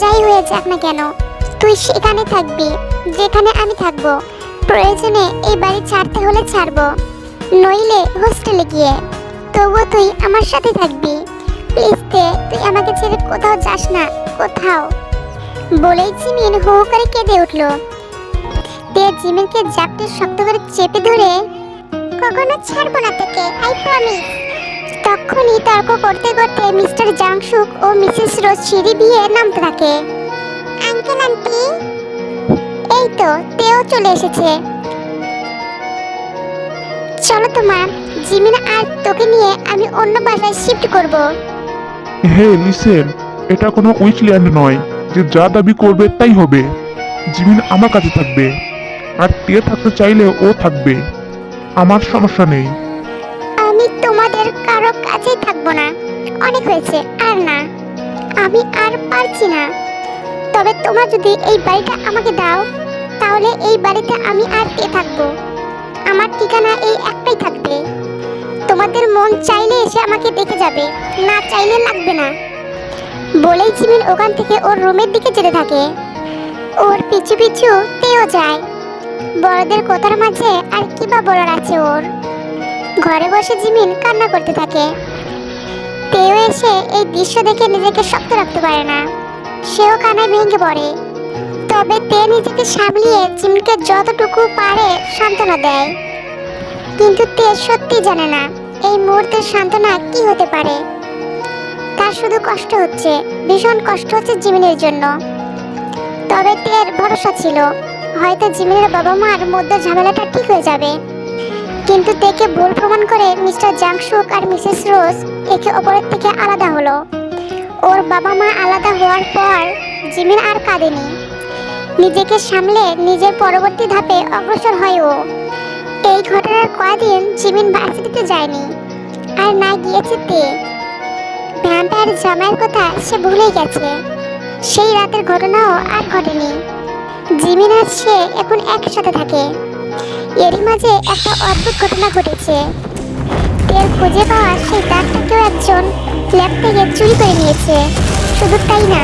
যাই হয়ে যাক না কেন, তুই সেখানে থাকবি, যেখানে আমি থাকব। প্রয়োজনে এই বাড়ি ছাড়তে হলে ছাড়বো, নইলে হোস্টেলে গিয়ে। তবুও তুই আমার সাথে থাকবি। প্লিজ তে, তুই আমাকে ছেড়ে কোথাও যাস না, কোথাও। বলেই জিমিন হু করে কেঁদে উঠল। তে জিমিনকে জাপটে শক্ত করে চেপে ধরে, কখনো ছাড়বো না তোকে আই প্রমিস তখনই তর্ক করতে করতে মিস্টার জাংশুক ও মিসেস রোজ সিঁড়ি দিয়ে নামতে থাকে। Uncle aunty? এই তো তেও চলে এসেছে। চলো তো মা জিমিন আর তোকে নিয়ে আমি অন্য বাসায় শিফট করব। হে লিসেন এটা কোনো উইচল্যান্ড নয়। যে যা দাবি করবে তাই হবে। জিমিন আমার কাছে থাকবে। আর তে থাকতে চাইলে ও থাকবে। আমার সমস্যা নেই। তোমাদের কারও কাছেই থাকব না। অনেক হয়েছে, আর না। আমি আর পারছি না। তবে তোমরা যদি এই বাড়িটা আমাকে দাও, তাহলে এই বাড়িতে আমি আর কে থাকব? আমার ঠিকানা এই একটাই থাকবে। তোমাদের মন চাইলে এসে আমাকে দেখে যাবে, না চাইলে লাগবে না। বলেই জিমিন ওখান থেকে ওর রুমের দিকে যেতে থাকে। ওর পিছু পিছু তেও যায়। বড়দের কথার মাঝে আর কি বা বলার আছে ওর? ঘরে বসে জিমিন কান্না করতে থাকে। তেও এসে এই দৃশ্য দেখে নিজেকে শক্ত রাখতে পারে না। সেও কান্নায় ভেঙে পড়ে। তবে তে নিজেকে সামলিয়ে জিমিনকে যতটুকু পারে সান্ত্বনা দেয়। কিন্তু তে সত্যি জানে না এই মুহূর্তের সান্ত্বনা কি হতে পারে। তার শুধু কষ্ট হচ্ছে, ভীষণ কষ্ট হচ্ছে জিমিনের জন্য। তবে তের ভরসা ছিল, হয়তো জিমিনের বাবা মার মধ্যে ঝামেলাটা ঠিক হয়ে যাবে। কিন্তু তেকে ভুল প্রমাণ করে মিস্টার জাংশুক আর মিসেস রোজ একে অপরের থেকে আলাদা হলো। ওর বাবা মা আলাদা হওয়ার পর জিমিন আর কাঁদেনি। নিজেকে সামলে নিজের পরবর্তী ধাপে অগ্রসর হয় ও। এই ঘটনার কয়দিন জিমিন ভার্সিটিতে যায়নি আর না গিয়েছে তে। ভ্যাম্পায়ার জামাইয়ের কথা সে ভুলেই গেছে। সেই রাতের ঘটনাও আর ঘটেনি। জিমিন আর সে এখন একসাথে থাকে। এরই মাঝে একটা অদ্ভুত ঘটনা ঘটেছে। তেল খুঁজে পাওয়া সেই দাগটাকেও একজন ল্যাব থেকে চুরি করে নিয়েছে। শুধু তাই না,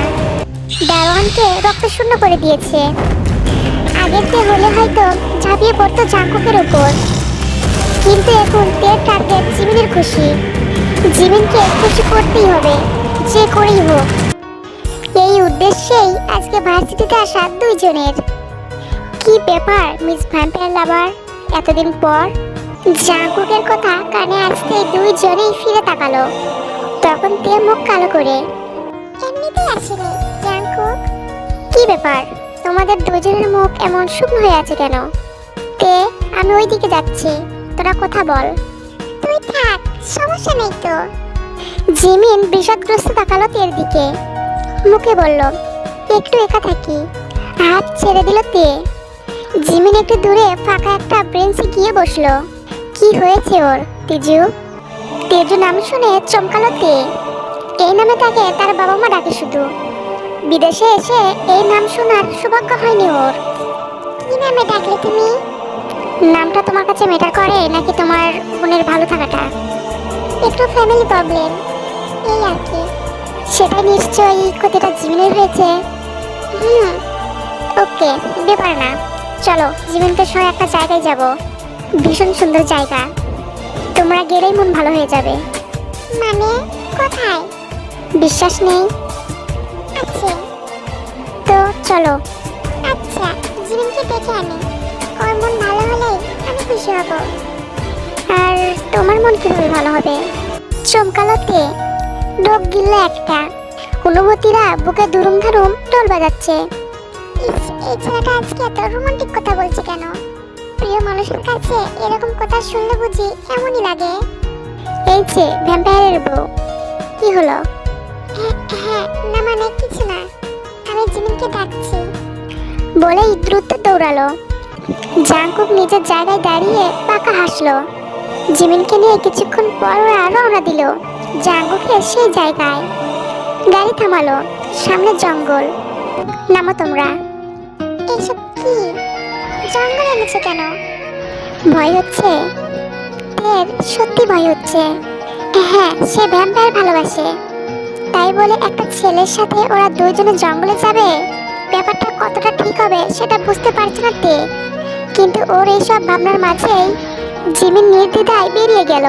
দারোয়ানকে রক্ত শূন্য করে দিয়েছে। আগের তে হলে হয়তো ঝাঁপিয়ে পড়তো জাঙ্কুকের ওপর। কিন্তু এখন তের টার্গেট জিমিনের খুশি। জিমিনকে খুশি করতেই হবে, যে করেই হোক। এই উদ্দেশ্যেই আজকে ভার্সিটিতে আসা দুইজনের কি ব্যাপার, মিস ভ্যাম্পায়ার লাভার এতদিন পর জাঙ্কুকের কথা কানে আসতেই দুইজনেই ফিরে তাকালো। তখন তে মুখ কালো করে, এমনিতেই আসেনি জাঙ্কুক কি ব্যাপার, তোমাদের দুজনের মুখ এমন শুকনো হয়ে আছে কেন? তে, আমি ওই দিকে যাচ্ছি, তোরা কথা বল। তুই থাক, সমস্যা নেই তো। জিমিন বিষাদগ্রস্ত তাকালো তের দিকে। মুখে বলল, একটু একা থাকি, হাত ছেড়ে দিল তে। জিমিন একটু দূরে ফাঁকা একটা ব্রেঞ্চে গিয়ে বসল। কি হয়েছে ওর, তেজু? তেজু নাম শুনে চমকালো তে। এই নামে তাকে তার বাবা মা ডাকে শুধু। বিদেশে এসে এই নাম শোনার সৌভাগ্য হয়নি ওর। কি নামে ডাকলে তুমি? নামটা তোমার কাছে ম্যাটার করে নাকি তোমার বোনের ভালো থাকাটা? একটু ফ্যামিলি প্রবলেম এই আর কি। সেটা নিশ্চয়ই ক্ষতিটা জিমিনের হয়েছে। হুম ওকে ব্যাপার না। চলো জীবনকে সঙ্গে একটা জায়গায় যাব। ভীষণ সুন্দর জায়গা। তোমরা গেলেই মন ভালো হয়ে যাবে। মানে? কোথায়? বিশ্বাস নেই। আছে তো চলো। আচ্ছা জীবনকে ডেকে আনি। ওর মন ভালো হলেই আমি খুশি হব। আর তোমার মন কীভাবে ভালো হবে? চমকালোতে ডোক গিলল একটা। অনুভূতিরা বুকে দুরুম ধারুম টোল বাজাচ্ছে। এই ছেলেটা আজকে এত রোমান্টিক কথা বলছে কেন? প্রিয় মানুষের কাছে এরকম কথা শুনলে বুঝি এমনই লাগে। এই যে ভ্যাম্পায়ারের বউ। কি হলো? হ্যাঁ না মানে কিছু না। আমি জিমিনকে ডাকছি। বলেই দ্রুত দৌড়ালো। জাঙ্কুক নিজের জায়গায় দাঁড়িয়ে পাকা হাসলো। জিমিনকে নিয়ে কিছুক্ষণ পর ওরা রওনা দিল জাঙ্কুকের সেই জায়গায়। গাড়ি থামালো সামনে জঙ্গল। নামো তোমরা। এইসব কি? জঙ্গল এনেছে কেন? ভয় হচ্ছে? এর সত্যি ভয় হচ্ছে। হ্যাঁ সে ভ্যাম্পায়ার ভালোবাসে। তাই বলে একটা ছেলের সাথে ওরা দুইজনে জঙ্গলে যাবে? ব্যাপারটা কতটা ঠিক হবে সেটা বুঝতে পারছে না তে। কিন্তু ওর এইসব ভাবনার মাঝেই জিমিন নির্দ্বিধায় বেরিয়ে গেল।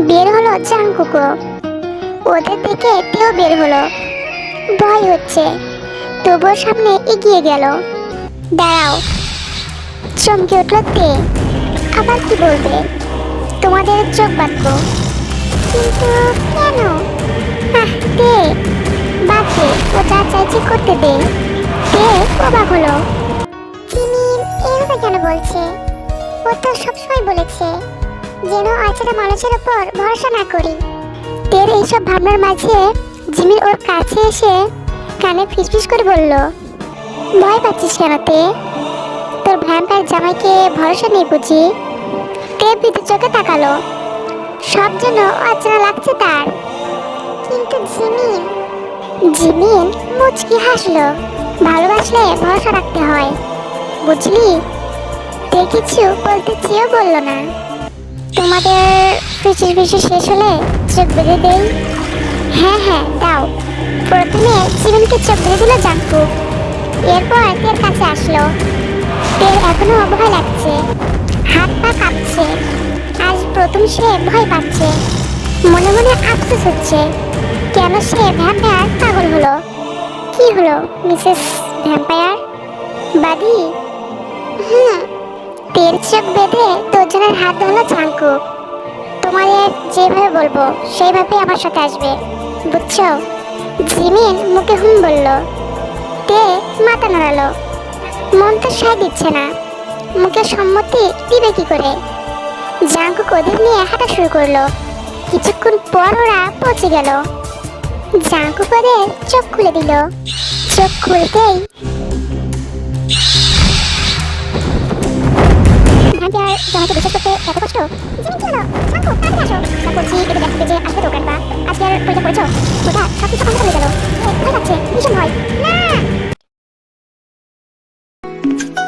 বের হলো জাংকুকো। ওদের দেখে তেও বের হলো। ভয় হচ্ছে। তবুও সামনে এগিয়ে গেল। দাঁড়াও। চমকে উঠল তে। আবার কি বলবে? তোমাদের চোখ বাঁধবো। কিন্তু কেন? আহ দে বাদ ও যা চাইছে করতে দে। অবাক হলো। তিনি এভাবে কেন বলছে? ও তো সবসময় বলেছে, যেন অচেনা মানুষের উপর ভরসা না করি। তের এইসব ভাবনার মাঝে জিমি ওর কাছে এসে কানে ফিসফিস করে বলল ভয় পাচ্ছিস কেন তে? তোর ভ্যাম্পায়ার জামাইকে ভরসা নেই বুঝি? তে বিদ্যুৎ চোখে তাকালো। সব যেন অচেনা লাগছে তার। কিন্তু জিমিন জিমিন মুচকি হাসলো। ভালোবাসলে ভরসা রাখতে হয়। বুঝলি? তে কিছু বলতে চেয়েও বলল না। তোমাদের ফিচির ফিচির শেষ হলে চোখ বেঁধে দেই? হ্যাঁ হ্যাঁ দাও। প্রথমে জিমিনকে চোখ বেঁধে দিল জাঙ্কু। এরপর তের কাছে আসলো। তের এখনও ভয় লাগছে। হাত পা কাঁপছে। আজ প্রথম সে ভয় পাচ্ছে। মনে মনে আফসোস হচ্ছে। কেন সে ভ্যাম্পায়ার পাগল হলো? কি হলো, মিসেস ভ্যাম্পায়ার? বাদি? হুম তের চোখ বেঁধে দুজনের হাত ধরলো চাঙ্কু। তোমাদের যেভাবে বলব সেইভাবে আমার সাথে আসবে। বুঝছ? জিমিন মুখে হুম বলল। মাথা নাড়ালো। মন তো সায় দিচ্ছে না। মুখে সম্মতি দিবে কি করে? জাঙ্কুক ওদের নিয়ে হাঁটা শুরু করল। কিছুক্ষণ পর ওরা পৌঁছে গেল। জাঙ্কুক ওদের চোখ খুলে দিল। চোখ খুলতেই জামাইকে বিশ্বাস করতে এত কষ্ট? আসবে তো কানবা আজকে আর পরীক্ষা করেছ ওটা সব কিছু অন্ধকার হয়ে গেল। ভয় পাচ্ছে, ভীষণ ভয়। না! Thank you.